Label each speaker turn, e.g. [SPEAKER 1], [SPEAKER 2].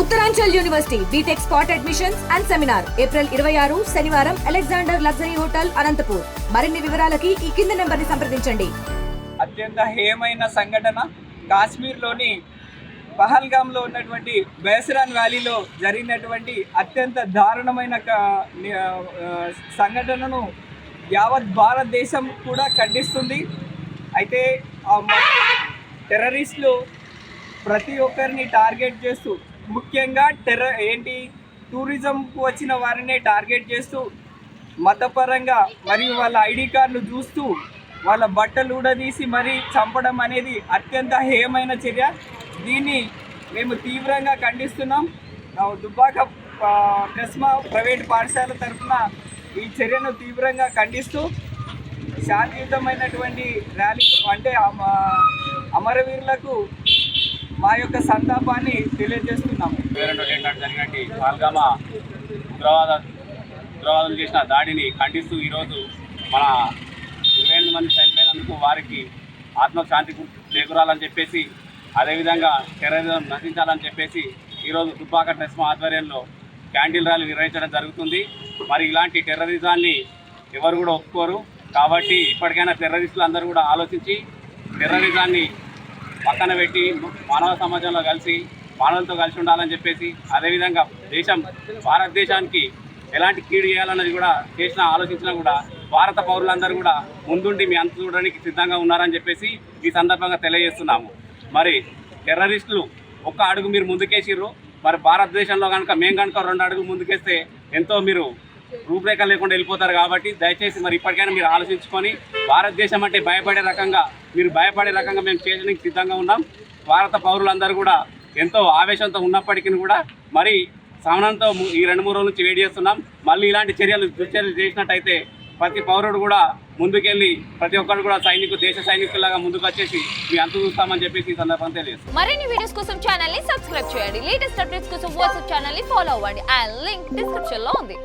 [SPEAKER 1] Uttaranchal university BTech spot admissions and seminar April ఇరవై ఆరు శనివారం అలెగ్జాండర్ లగ్జరీ హోటల్ అనంతపూర్. మరిన్ని వివరాలకి ఈ కింది నెంబర్ని సంప్రదించండి.
[SPEAKER 2] అత్యంత హేమైన సంఘటన కాశ్మీర్లోని పహల్గామ్లో ఉన్నటువంటి బేసరాన్ వ్యాలీలో జరిగినటువంటి అత్యంత దారుణమైన సంఘటనను యావత్ భారతదేశం కూడా ఖండిస్తుంది. అయితే టెర్రరిస్టులు ప్రతి ఒక్కరిని టార్గెట్ చేస్తూ ముఖ్యంగా టెర్ర ఏంటి? టూరిజంకు వచ్చిన వారినే టార్గెట్ చేస్తూ మతపరంగా మరియు వాళ్ళ ఐడి కార్డులు చూస్తూ వాళ్ళ బట్టలు ఊడదీసి మరీ చంపడం అనేది అత్యంత హేయమైన చర్య. దీన్ని మేము తీవ్రంగా ఖండిస్తున్నాం. దుబ్బాక కస్మా ప్రైవేట్ పాఠశాల తరఫున ఈ చర్యను తీవ్రంగా ఖండిస్తూ శాంతియుతమైనటువంటి ర్యాలీ అంటే అమ- అమరవీరులకు మా యొక్క సంతాపాన్ని తెలియజేస్తున్నాము.
[SPEAKER 3] రెండు జరిగినట్టు పాల్గామా ఉగ్రవాద ఉగ్రవాదులు చేసిన దాడిని ఖండిస్తూ ఈరోజు మన ఇరవై ఎనిమిది మంది చనిపోయినందుకు వారికి ఆత్మశాంతి చేకూరాలని చెప్పేసి అదేవిధంగా టెర్రరిజం నశించాలని చెప్పేసి ఈరోజు దుబ్బాక ట్రెస్మా ఆధ్వర్యంలో క్యాండిల్ ర్యాలీ నిర్వహించడం జరుగుతుంది. మరి ఇలాంటి టెర్రరిజాన్ని ఎవరు కూడా ఒప్పుకోరు. కాబట్టి ఇప్పటికైనా టెర్రరిస్టులు అందరూ కూడా ఆలోచించి టెర్రరిజాన్ని పక్కన పెట్టి మానవ సమాజంలో కలిసి మానవులతో కలిసి ఉండాలని చెప్పేసి అదేవిధంగా దేశం భారతదేశానికి ఎలాంటి కీడు చేయాలన్నది కూడా చేసిన ఆలోచించినా కూడా భారత పౌరులందరూ కూడా ముందుండి మీ అంత చూడడానికి సిద్ధంగా ఉన్నారని చెప్పేసి ఈ సందర్భంగా తెలియజేస్తున్నాము. మరి టెర్రరిస్టులు ఒక్క అడుగు మీరు ముందుకేసిర్రు. మరి భారతదేశంలో కనుక మేము కనుక రెండు అడుగులు ముందుకేస్తే ఎంతో మీరు రూపురేఖ లేకుండా వెళ్ళిపోతారు కాబట్టి దయచేసి మరి ఇప్పటికైనా మీరు ఆలోచించుకొని భారతదేశం అంటే భయపడే రకంగా మీరు భయపడే రకంగా మేము చేయడానికి సిద్ధంగా ఉన్నాం. భారత పౌరులందరూ కూడా ఎంతో ఆవేశంతో ఉన్నప్పటికీ కూడా మరి సహనంతో ఈ రెండు మూడు రోజుల నుంచి వేడి చేస్తున్నాం. మళ్ళీ ఇలాంటి చర్యలు దుర్చర్యలు చేసినట్టయితే ప్రతి పౌరుడు కూడా ముందుకెళ్ళి ప్రతి ఒక్కరు కూడా సైనికు దేశ సైనికులాగా ముందుకు వచ్చేసి మీ అంత చూస్తామని చెప్పేసి ఈ సందర్భంగా తెలియదు
[SPEAKER 4] మరిన్ని వీడియోస్ కోసం ఛానల్ని సబ్స్క్రైబ్ చేయండి. లేటెస్ట్ అప్డేట్స్ కోసం వాట్సాప్ ఛానల్ని ఫాలో అవ్వండి. అండ్ లింక్ డిస్క్రిప్షన్లో ఉంది.